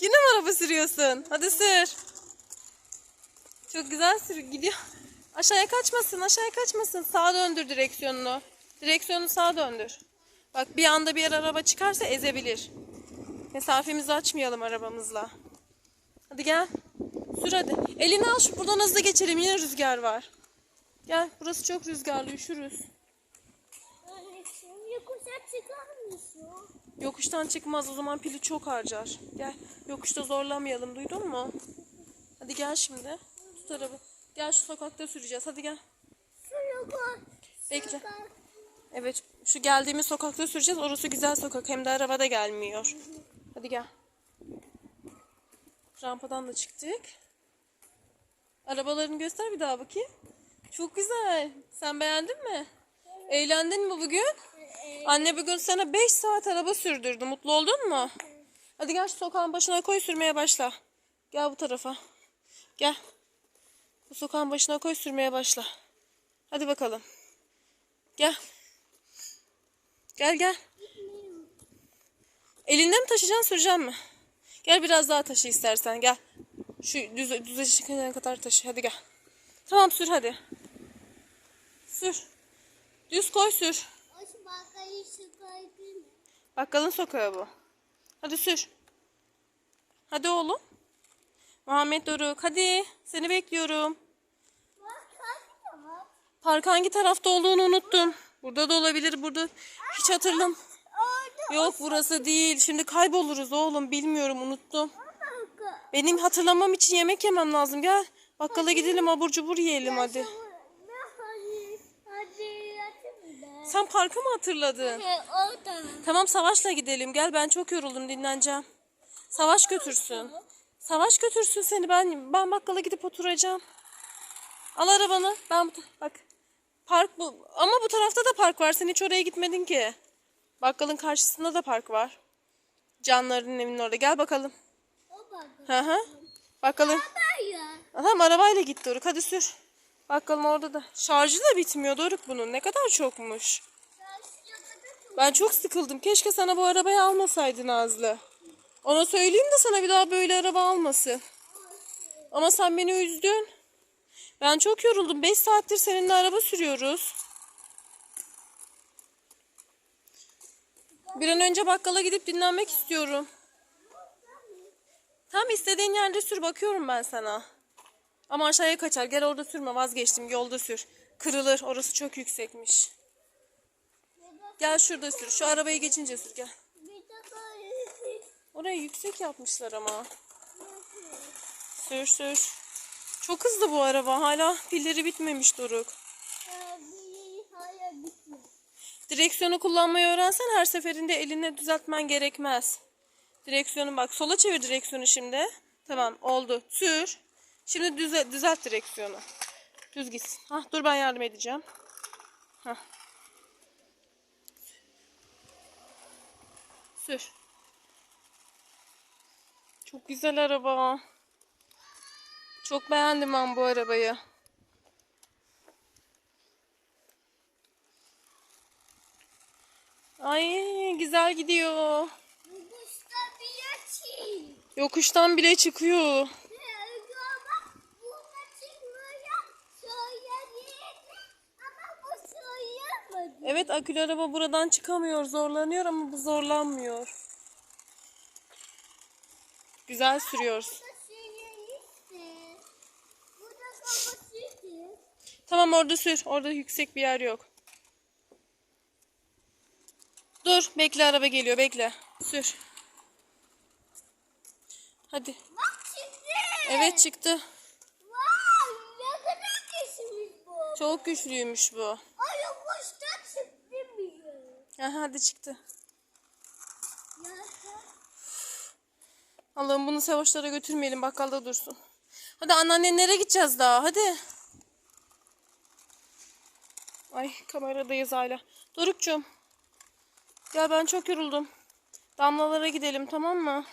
Yine mi araba sürüyorsun? Hadi sür. Çok güzel sür gidiyor. Aşağıya kaçmasın, aşağıya kaçmasın. Sağa döndür direksiyonunu. Direksiyonu sağa döndür. Bak bir anda bir araba çıkarsa ezebilir. Mesafemizi açmayalım arabamızla. Hadi gel. Sür hadi. Elini al şu buradan hızlı geçelim. Yine rüzgar var. Gel burası çok rüzgarlı üşürüz. Yokuşa çıkar? Yokuştan çıkmaz o zaman pili çok harcar. Gel yokuşta zorlamayalım duydun mu? Hadi gel şimdi. Tut araba. Gel şu sokakta süreceğiz hadi gel. Bekle. Evet şu geldiğimiz sokakta süreceğiz. Orası güzel sokak hem de araba da gelmiyor. Hadi gel. Rampadan da çıktık. Arabalarını göster bir daha bakayım. Çok güzel. Sen beğendin mi? Eğlendin mi bugün? Anne bugün sana 5 saat araba sürdürdü. Mutlu oldun mu? Hadi gel şu sokağın başına koy sürmeye başla. Gel bu tarafa. Gel. Bu sokağın başına koy sürmeye başla. Hadi bakalım. Gel. Gel gel. Elinde mi taşıyacaksın süreceğim mi? Gel biraz daha taşı istersen gel. Şu düz, düze çıkana kadar taşı hadi gel. Tamam sür hadi. Sür. Düz koy sür. Bakayı çıkardın mı? Bakkalın sokağı bu. Hadi sür. Hadi oğlum. Muhammed Doruk hadi. Seni bekliyorum. Park hangi tarafta olduğunu unuttum. Burada da olabilir burada. Hiç hatırlam. Yok burası değil. Şimdi kayboluruz oğlum. Bilmiyorum unuttum. Benim hatırlamam için yemek yemem lazım. Gel bakkala gidelim abur cubur yiyelim hadi. Ne hadi. Hadi yatın be. Sen parkı mı hatırladın? Orada. Tamam Savaş'la gidelim. Gel ben çok yoruldum dinleneceğim. Savaş götürsün. Savaş götürsün seni. Ben ben bakkala gidip oturacağım. Al arabanı. Ben bu- bak park bu ama bu tarafta da park var. Sen hiç oraya gitmedin ki. Bakkalın karşısında da park var. Canların evinin orada. Gel bakalım. O. Hı hı. Bakalım. Tamam arabayla git Doruk. Hadi sür. Bakalım orada da. Şarjı da bitmiyor Doruk bunun. Ne kadar çokmuş. Ben çok sıkıldım. Keşke sana bu arabayı almasaydın Nazlı. Ona söyleyeyim de sana bir daha böyle araba almasın. Ama sen beni üzdün. Ben çok yoruldum. 5 saattir seninle araba sürüyoruz. Bir an önce bakkala gidip dinlenmek istiyorum. Tam istediğin yerde sür bakıyorum ben sana. Ama aşağıya kaçar. Gel orada sürme vazgeçtim. Yolda sür. Kırılır. Orası çok yüksekmiş. Gel şurada sür. Şu arabayı geçince sür gel. Orayı yüksek yapmışlar ama. Sür sür. Çok hızlı bu araba. Hala pilleri bitmemiş Doruk. Direksiyonu kullanmayı öğrensen her seferinde eline düzeltmen gerekmez. Direksiyonu bak sola çevir direksiyonu şimdi. Tamam oldu. Sür. Şimdi düze, düzelt direksiyonu. Düz gitsin. Hah, dur ben yardım edeceğim. Hah. Sür. Çok güzel araba. Çok beğendim ben bu arabayı. Ay güzel gidiyor. Yokuşta bir açayım. Yokuştan bile çıkıyor. Ama burada çıkmıyor. Söyledi. Ama bu söyleyemedi. Evet akülü araba buradan çıkamıyor. Zorlanıyor ama bu zorlanmıyor. Güzel sürüyoruz. Tamam orada sür. Orada yüksek bir yer yok. Dur bekle araba geliyor bekle. Sür. Hadi. Bak çıktı. Evet çıktı. Vay ne kadar geçmiş bu. Çok güçlüymüş bu. Ay yokuşta çıktı bile. Aha hadi çıktı. Ya Allah'ım bunu Sevoşlara götürmeyelim bakkalda dursun. Hadi anneannelere gideceğiz daha hadi. Ay kameradayız hala. Doruk'cum. Gel ben çok yoruldum. Damlalara gidelim tamam mı?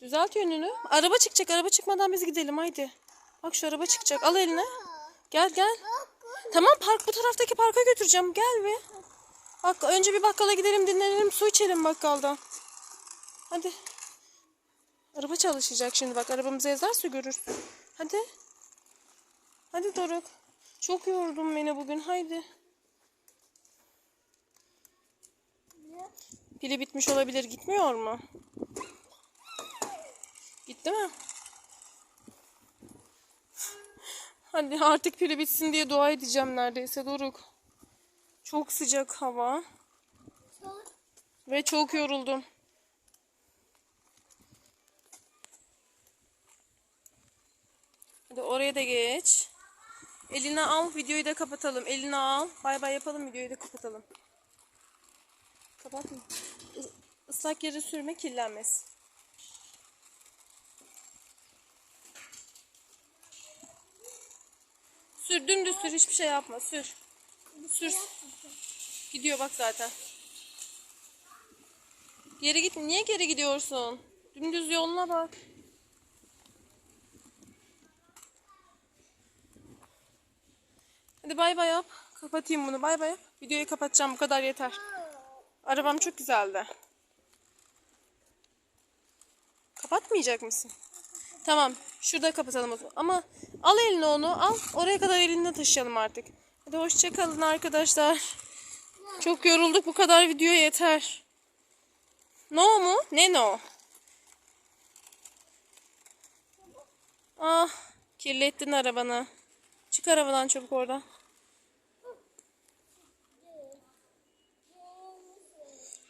Düzelt yönünü. Araba çıkacak. Araba çıkmadan biz gidelim haydi. Bak şu araba çıkacak. Al eline. Gel gel. Tamam park bu taraftaki parka götüreceğim. Gel bir. Bak önce bir bakkala gidelim dinlenelim su içelim bakkaldan. Hadi. Araba çalışacak şimdi bak. Arabamızı ezerse görürsün. Hadi. Hadi Doruk. Çok yordun beni bugün. Haydi. Pili bitmiş olabilir. Gitmiyor mu? Gitti mi? Hadi artık pili bitsin diye dua edeceğim neredeyse Doruk. Çok sıcak hava ve çok yoruldum. Hadi oraya da geç. Eline al, videoyu da kapatalım. Eline al. Bay bay yapalım, videoyu da kapatalım. Kapatma. Is- Islak yere sürme, kirlenmez. Sür, dümdüz sür, hiçbir şey yapma. Sür. Sür. Gidiyor bak zaten. Geri git. Niye geri gidiyorsun? Dümdüz yoluna bak. Hadi bay bay yap. Kapatayım bunu. Bay bay yap. Videoyu kapatacağım. Bu kadar yeter. Arabam çok güzeldi. Kapatmayacak mısın? Tamam. Şurada kapatalım o zaman. Ama al eline onu. Al. Oraya kadar elinde taşıyalım artık. Hadi hoşçakalın arkadaşlar. Çok yorulduk. Bu kadar video yeter. No mu? Ne no? Ah, kirlettin arabanı. Çık arabadan çabuk oradan.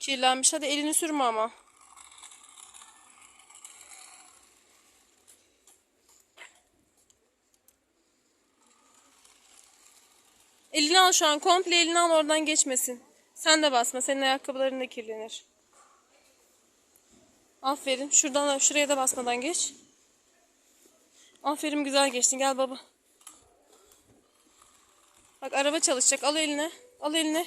Kirlenmiş. Hadi elini sürme ama. Elini al şu an. Komple elini al oradan geçmesin. Sen de basma. Senin ayakkabıların da kirlenir. Aferin. Şuradan da şuraya da basmadan geç. Aferin güzel geçtin. Gel baba. Bak araba çalışacak. Al eline. Al eline.